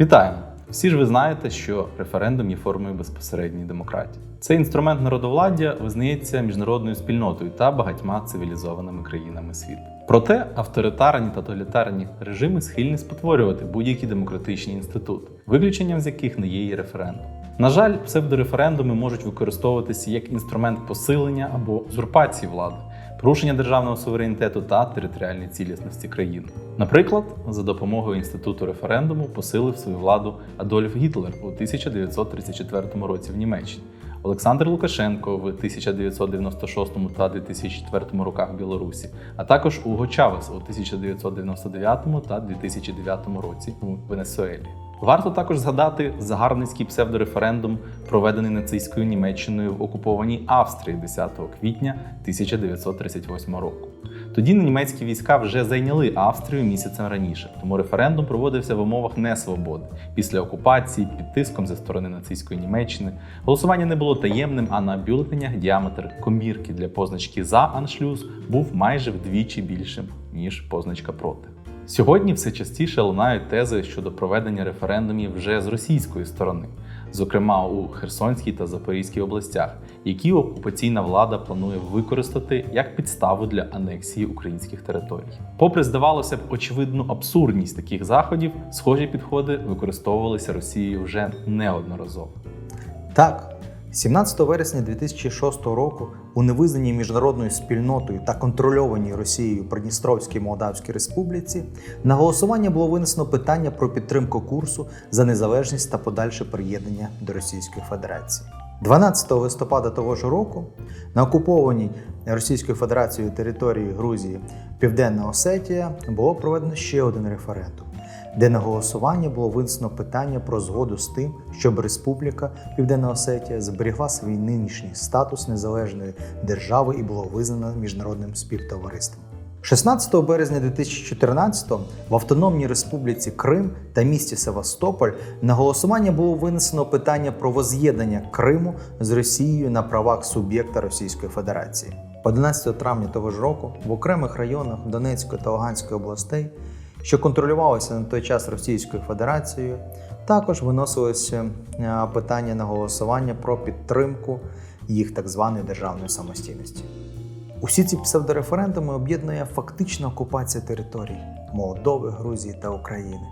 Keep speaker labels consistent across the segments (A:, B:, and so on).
A: Вітаємо! Всі ж ви знаєте, що референдум є формою безпосередньої демократії. Цей інструмент народовладдя визнається міжнародною спільнотою та багатьма цивілізованими країнами світу. Проте авторитарні та тоталітарні режими схильні спотворювати будь-які демократичні інститути, виключенням з яких не є і референдум. На жаль, псевдореферендуми можуть використовуватися як інструмент посилення або узурпації влади, порушення державного суверенітету та територіальної цілісності країни. Наприклад, за допомогою інституту референдуму посилив свою владу Адольф Гітлер у 1934 році в Німеччині. Олександр Лукашенко в 1996 та 2004 роках в Білорусі, а також Уго Чавес у 1999 та 2009 році у Венесуелі. Варто також згадати загарбницький псевдореферендум, проведений нацистською Німеччиною в окупованій Австрії 10 квітня 1938 року. Тоді німецькі війська вже зайняли Австрію місяцем раніше, тому референдум проводився в умовах несвободи після окупації під тиском зі сторони нацистської Німеччини. Голосування не було таємним, а на бюлетенях діаметр комірки для позначки за аншлюз був майже вдвічі більшим ніж позначка проти. Сьогодні все частіше лунають тези щодо проведення референдумів вже з російської сторони, зокрема у Херсонській та Запорізькій областях, які окупаційна влада планує використати як підставу для анексії українських територій. Попри здавалося б очевидну абсурдність таких заходів, схожі підходи використовувалися Росією вже неодноразово.
B: Так, 17 вересня 2006 року у невизнаній міжнародною спільнотою та контрольованій Росією Придністровській Молдавській Республіці на голосування було винесено питання про підтримку курсу за незалежність та подальше приєднання до Російської Федерації. 12 листопада того ж року на окупованій Російською Федерацією території Грузії Південна Осетія було проведено ще один референдум де на голосування було винесено питання про згоду з тим, щоб Республіка Південна Осетія зберігла свій нинішній статус незалежної держави і було визнано міжнародним співтовариством. 16 березня 2014-го в Автономній Республіці Крим та місті Севастополь на голосування було винесено питання про воз'єднання Криму з Росією на правах суб'єкта Російської Федерації. 11 травня того ж року в окремих районах Донецької та Луганської областей що контролювалося на той час Російською Федерацією, також виносилося е, питання на голосування про підтримку їх так званої державної самостійності. Усі ці псевдореферендуми об'єднує фактична окупація територій Молдови, Грузії та України,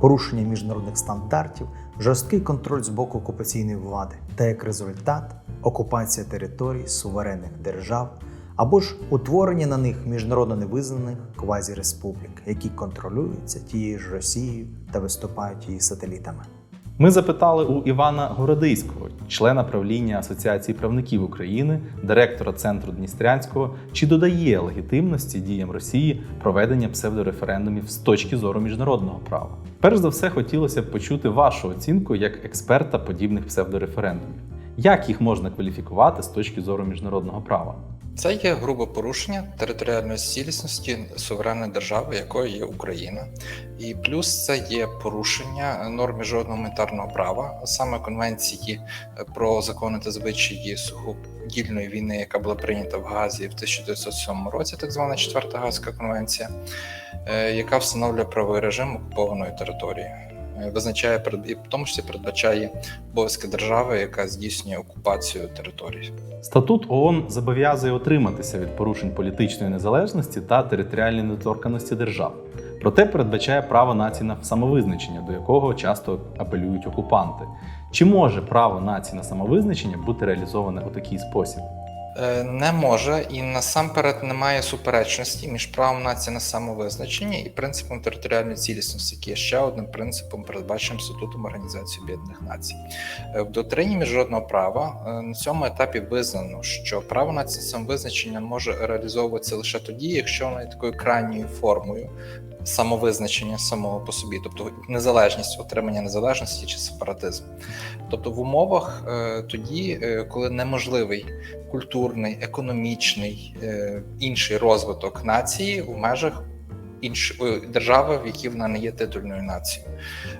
B: порушення міжнародних стандартів, жорсткий контроль з боку окупаційної влади та як результат окупація територій суверенних держав або ж утворення на них міжнародно невизнаних квазіреспублік, які контролюються тією ж Росією та виступають її сателітами.
A: Ми запитали у Івана Городиського, члена правління Асоціації правників України, директора центру Дністрянського, чи додає легітимності діям Росії проведення псевдореферендумів з точки зору міжнародного права. Перш за все, хотілося б почути вашу оцінку як експерта подібних псевдореферендумів. Як їх можна кваліфікувати з точки зору міжнародного права?
C: Це є грубе порушення територіальної цілісності суверенної держави, якою є Україна, і плюс це є порушення норм міжнародного гуманітарного права, саме конвенції про закони та звичаї сухогільної війни, яка була прийнята в Газі в 1907 році, так звана четверта Газська конвенція, е, яка встановлює правовий режим окупованої території. Е, Визначає і в тому числі передбачає обов'язки держави, яка здійснює окупацію території.
A: Статут ООН зобов'язує отриматися від порушень політичної незалежності та територіальної недоторканості держав. Проте передбачає право націй на самовизначення, до якого часто апелюють окупанти. Чи може право націй на самовизначення бути реалізоване у такий спосіб?
C: Е, Не може і насамперед немає суперечності між правом нації на самовизначення і принципом територіальної цілісності, який є ще одним принципом, передбаченим статутом Організації Об'єднаних Націй. Е, В доктрині міжнародного права е, на цьому етапі визнано, що право нації на самовизначення може реалізовуватися лише тоді, якщо воно є такою крайньою формою самовизначення самого по собі, тобто незалежність, отримання незалежності чи сепаратизм. Тобто в умовах е, тоді, е, коли неможливий культурний, економічний, е, інший розвиток нації в межах іншої держави, в якій вона не є титульною нацією.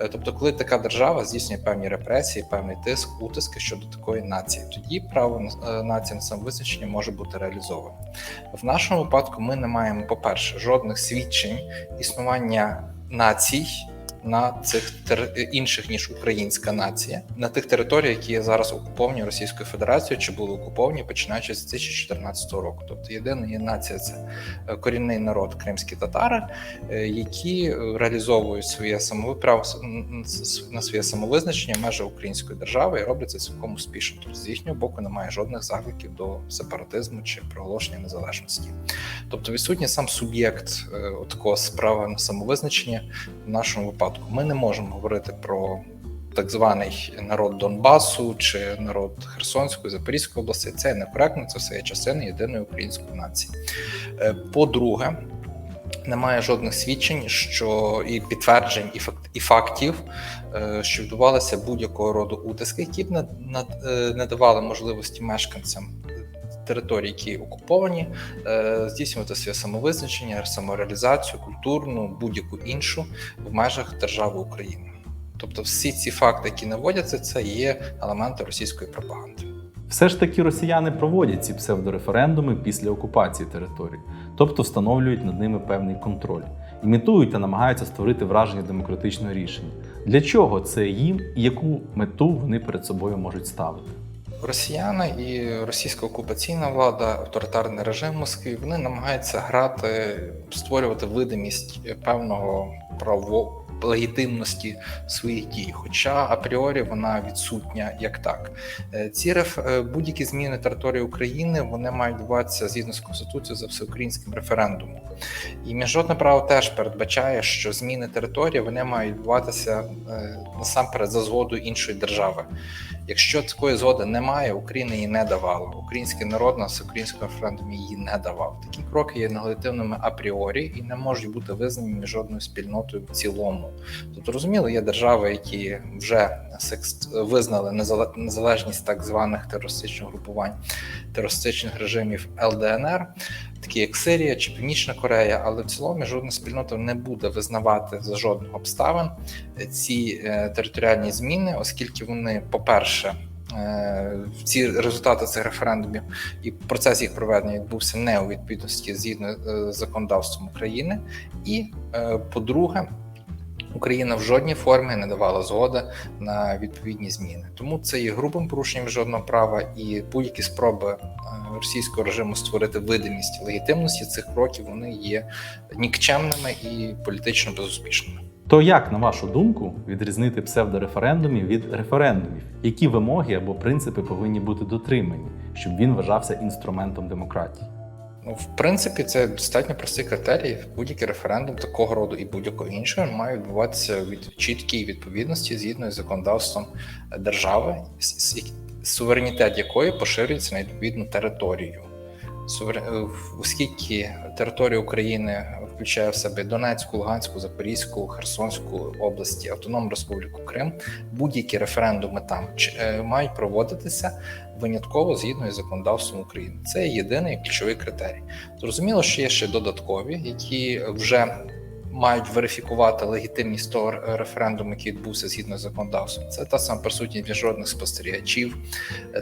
C: Е, Тобто, коли така держава здійснює певні репресії, певний тиск, утиски щодо такої нації, тоді право е, нації на самовизначення може бути реалізовано. В нашому випадку ми не маємо, по-перше, жодних свідчень існування націй на цих тер... інших ніж українська нація на тих територіях, які є зараз окуповані Російською Федерацією чи були окуповані починаючи з 2014 року. Тобто єдина є нація це е, корінний народ кримські татари, е, які е, реалізовують своє самовиправ на своє самовизначення в межах української держави і роблять це цілком успішно. Тобто з їхнього боку немає жодних закликів до сепаратизму чи проголошення незалежності. Тобто відсутній сам суб'єкт такого справи на самовизначення в нашому випадку. Ми не можемо говорити про так званий народ Донбасу чи народ Херсонської, Запорізької області. Це некоректно, це все є частина єдиної української нації. Е, По-друге, немає жодних свідчень, що і підтверджень, і факт і фактів, е, що відбувалися будь-якого роду утиски, які б не давали можливості мешканцям територій, які окуповані, е, здійснювати своє самовизначення, самореалізацію, культурну, будь-яку іншу в межах держави України. Тобто, всі ці факти, які наводяться, це є елементи російської пропаганди.
A: Все ж таки росіяни проводять ці псевдореферендуми після окупації територій, тобто встановлюють над ними певний контроль, імітують та намагаються створити враження демократичного рішення. Для чого це їм і яку мету вони перед собою можуть ставити?
C: Росіяни і російська окупаційна влада, авторитарний режим Москви, вони намагаються грати, створювати видимість певного право легітимності своїх дій, хоча апріорі вона відсутня як так. Е, Ці реф е, будь-які зміни території України вони мають відбуватися згідно з конституцією за всеукраїнським референдумом. І міжнародне право теж передбачає, що зміни території вони мають відбуватися е, насамперед за згодою іншої держави. Якщо такої згоди немає, Україна її не давала. Український народ на всеукраїнському референдумі її не давав. Такі кроки є нелегітимними апріорі і не можуть бути визнані міжнародною спільнотою в цілому. Тобто, розуміло, є держави, які вже визнали незалежність так званих терористичних групувань, терористичних режимів ЛДНР, такі як Сирія чи Північна Корея, але в цілому міжнародна спільнота не буде визнавати за жодних обставин ці е, територіальні зміни, оскільки вони, по-перше, е, ці результати цих референдумів і процес їх проведення відбувся не у відповідності згідно е, з законодавством України, і е, по-друге, Україна в жодній формі не давала згоди на відповідні зміни. Тому це є грубим порушенням міжнародного права і будь-які спроби е, російського режиму створити видимість легітимності цих кроків вони є нікчемними і політично безуспішними.
A: То як, на вашу думку, відрізнити псевдореферендумів від референдумів? Які вимоги або принципи повинні бути дотримані, щоб він вважався інструментом демократії?
C: Ну, в принципі, це достатньо простий критерій. Будь-який референдум такого роду і будь-якого іншого має відбуватися від чіткій відповідності згідно з законодавством держави, суверенітет якої поширюється на відповідну територію. Сувер- е, Оскільки територія України включає в себе Донецьку, Луганську, Запорізьку, Херсонську області, Автономну Республіку Крим, будь-які референдуми там е, мають проводитися винятково згідно із законодавством України. Це єдиний ключовий критерій. Зрозуміло, що є ще додаткові, які вже мають верифікувати легітимність того референдуму, який відбувся згідно з законодавством. Це та сама присутність міжнародних спостерігачів,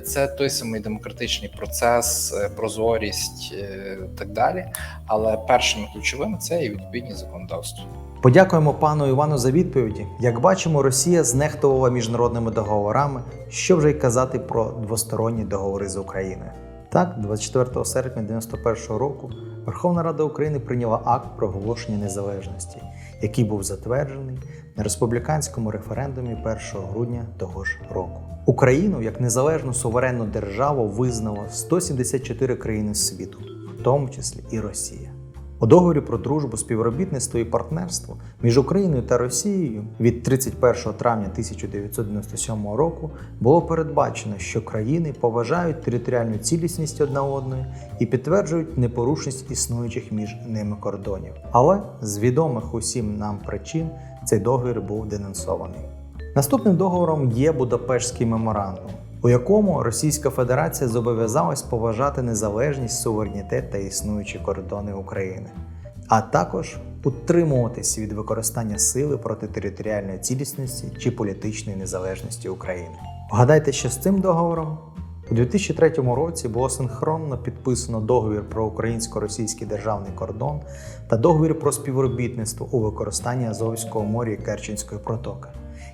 C: це той самий демократичний процес, е, прозорість е, так далі. Але першим і ключовим це є відповідність законодавству.
B: Подякуємо пану Івану за відповіді. Як бачимо, Росія знехтувала міжнародними договорами, що вже й казати про двосторонні договори з Україною. Так, 24 серпня 91 року Верховна Рада України прийняла акт проголошення незалежності, який був затверджений на республіканському референдумі 1 грудня того ж року. Україну як незалежну суверенну державу визнало 174 країни світу, в тому числі і Росія. У договорі про дружбу, співробітництво і партнерство між Україною та Росією від 31 травня 1997 року було передбачено, що країни поважають територіальну цілісність одна одної і підтверджують непорушність існуючих між ними кордонів. Але з відомих усім нам причин цей договір був денонсований. Наступним договором є Будапештський меморандум, у якому Російська Федерація зобов'язалась поважати незалежність, суверенітет та існуючі кордони України, а також утримуватись від використання сили проти територіальної цілісності чи політичної незалежності України. Вгадайте, що з цим договором У 2003 році було синхронно підписано договір про українсько-російський державний кордон та договір про співробітництво у використанні Азовського моря і Керченської протоки.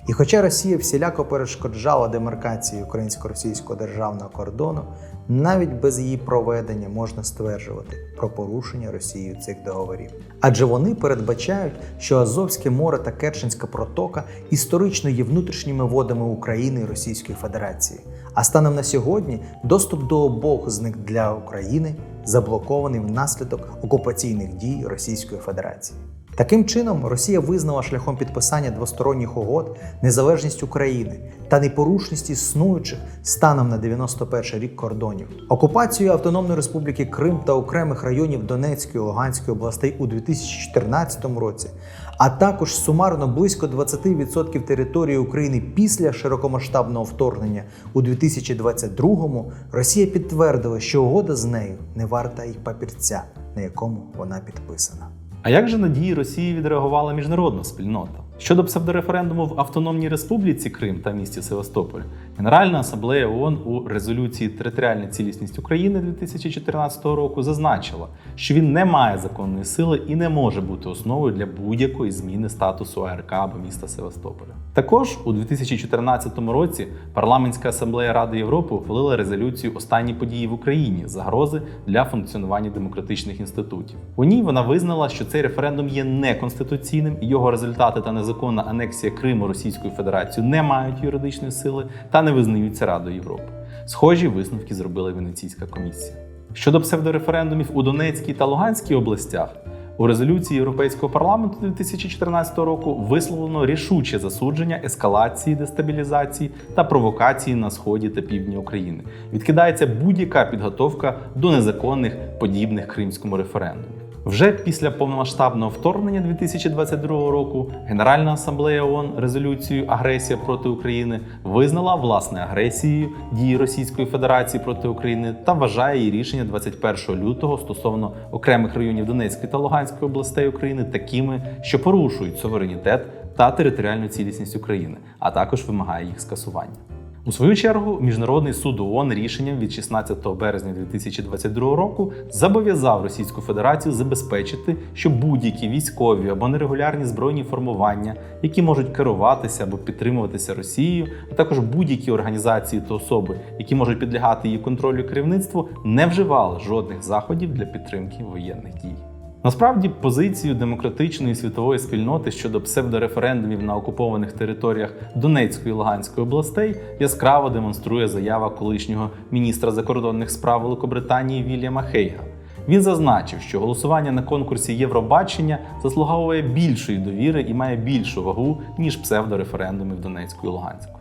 B: І хоча Росія всіляко перешкоджала демаркації українсько-російського державного кордону, навіть без її проведення можна стверджувати про порушення Росією цих договорів. Адже вони передбачають, що Азовське море та Керченська протока історично є внутрішніми водами України і Російської Федерації. А станом на сьогодні доступ до обох з них для України заблокований внаслідок окупаційних дій Російської Федерації. Таким чином, Росія визнала шляхом підписання двосторонніх угод незалежність України та непорушність існуючих станом на 91 рік кордонів. Окупацію Автономної Республіки Крим та окремих районів Донецької і Луганської областей у 2014 році, а також сумарно близько 20% території України після широкомасштабного вторгнення у 2022 Росія підтвердила, що угода з нею не варта й папірця, на якому вона підписана.
A: А як же на дії Росії відреагувала міжнародна спільнота? Щодо псевдореферендуму в Автономній Республіці Крим та місті Севастополь, Генеральна асамблея ООН у резолюції Територіальна цілісність України 2014 року зазначила, що він не має законної сили і не може бути основою для будь-якої зміни статусу АРК або міста Севастополя. Також у 2014 році парламентська асамблея Ради Європи ухвалила резолюцію Останні події в Україні загрози для функціонування демократичних інститутів. У ній вона визнала, що цей референдум є неконституційним, і його результати та незаконна анексія Криму Російською Федерацією не мають юридичної сили та не визнаються Радою Європи. Схожі висновки зробила Венеційська комісія. Щодо псевдореферендумів у Донецькій та Луганській областях, у резолюції Європейського парламенту 2014 року висловлено рішуче засудження ескалації, дестабілізації та провокації на сході та півдні України. Відкидається будь-яка підготовка до незаконних подібних кримському референдуму. Вже після повномасштабного вторгнення 2022 року Генеральна асамблея ООН резолюцією Агресія проти України визнала власне агресією дії Російської Федерації проти України та вважає її рішення 21 лютого стосовно окремих районів Донецької та Луганської областей України такими, що порушують суверенітет та територіальну цілісність України, а також вимагає їх скасування. У свою чергу, Міжнародний суд ООН рішенням від 16 березня 2022 року зобов'язав Російську Федерацію забезпечити, що будь-які військові або нерегулярні збройні формування, які можуть керуватися або підтримуватися Росією, а також будь-які організації та особи, які можуть підлягати її контролю керівництву, не вживали жодних заходів для підтримки воєнних дій. Насправді, позицію демократичної світової спільноти щодо псевдореферендумів на окупованих територіях Донецької і Луганської областей яскраво демонструє заява колишнього міністра закордонних справ Великобританії Вільяма Хейга. Він зазначив, що голосування на конкурсі Євробачення заслуговує більшої довіри і має більшу вагу ніж псевдореферендуми в Донецьку і Луганську.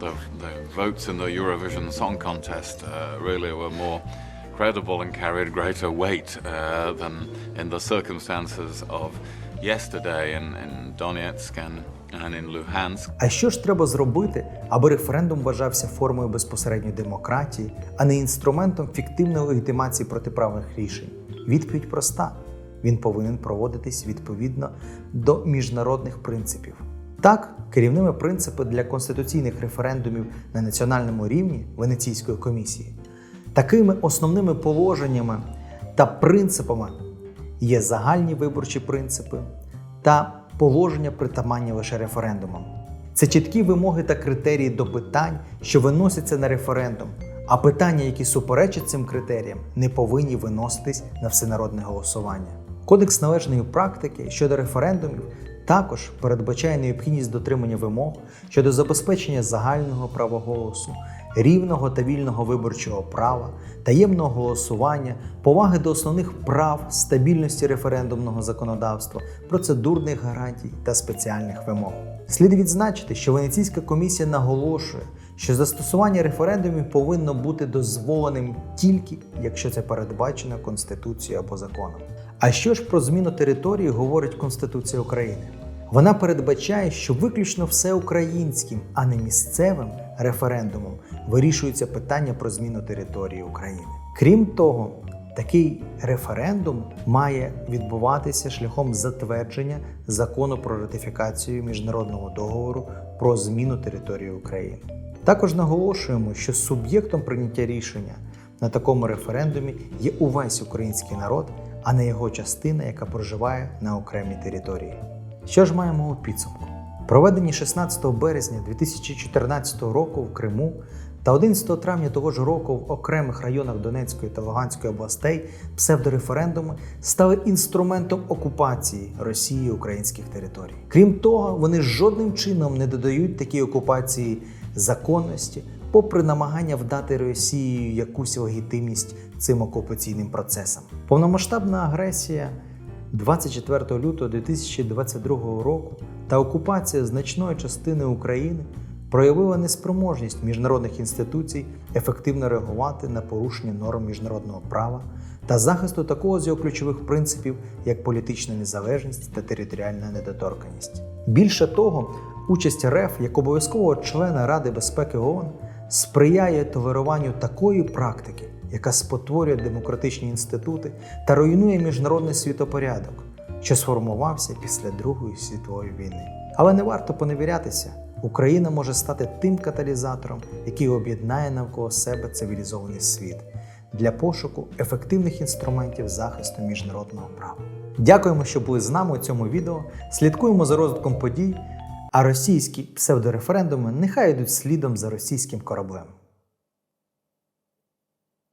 D: The, the votes in the Eurovision Song Contest uh, really were more credible and carried greater weight uh, than in the circumstances of yesterday in, in Donetsk and, and in Luhansk.
B: А що ж треба зробити, аби референдум вважався формою безпосередньої демократії, а не інструментом фіктивної легітимації протиправних рішень? Відповідь проста: він повинен проводитись відповідно до міжнародних принципів. Так, керівними принципи для конституційних референдумів на національному рівні Венеційської комісії. Такими основними положеннями та принципами є загальні виборчі принципи та положення притаманні лише референдумам. Це чіткі вимоги та критерії до питань, що виносяться на референдум, а питання, які суперечать цим критеріям, не повинні виноситись на всенародне голосування. Кодекс належної практики щодо референдумів також передбачає необхідність дотримання вимог щодо забезпечення загального права голосу, рівного та вільного виборчого права, таємного голосування, поваги до основних прав, стабільності референдумного законодавства, процедурних гарантій та спеціальних вимог. Слід відзначити, що Венеційська комісія наголошує, що застосування референдумів повинно бути дозволеним тільки якщо це передбачено Конституцією або законом. А що ж про зміну території говорить Конституція України? Вона передбачає, що виключно всеукраїнським, а не місцевим референдумом вирішується питання про зміну території України. Крім того, Такий референдум має відбуватися шляхом затвердження закону про ратифікацію міжнародного договору про зміну території України. Також наголошуємо, що суб'єктом прийняття рішення на такому референдумі є увесь український народ, а не його частина, яка проживає на окремій території. Що ж маємо у підсумку? Проведені 16 березня 2014 року в Криму та 11 травня того ж року в окремих районах Донецької та Луганської областей псевдореферендуми стали інструментом окупації Росії українських територій. Крім того, вони жодним чином не додають такій окупації законності, попри намагання вдати Росії якусь легітимність цим окупаційним процесам. Повномасштабна агресія 24 лютого 2022 року та окупація значної частини України проявила неспроможність міжнародних інституцій ефективно реагувати на порушення норм міжнародного права та захисту такого з його ключових принципів, як політична незалежність та територіальна недоторканність. Більше того, участь РФ як обов'язкового члена Ради безпеки ООН сприяє толеруванню такої практики, яка спотворює демократичні інститути та руйнує міжнародний світопорядок, що сформувався після Другої світової війни. Але не варто поневірятися. Україна може стати тим каталізатором, який об'єднає навколо себе цивілізований світ для пошуку ефективних інструментів захисту міжнародного права. Дякуємо, що були з нами у цьому відео. Слідкуємо за розвитком подій, а російські псевдореферендуми нехай йдуть слідом за російським кораблем.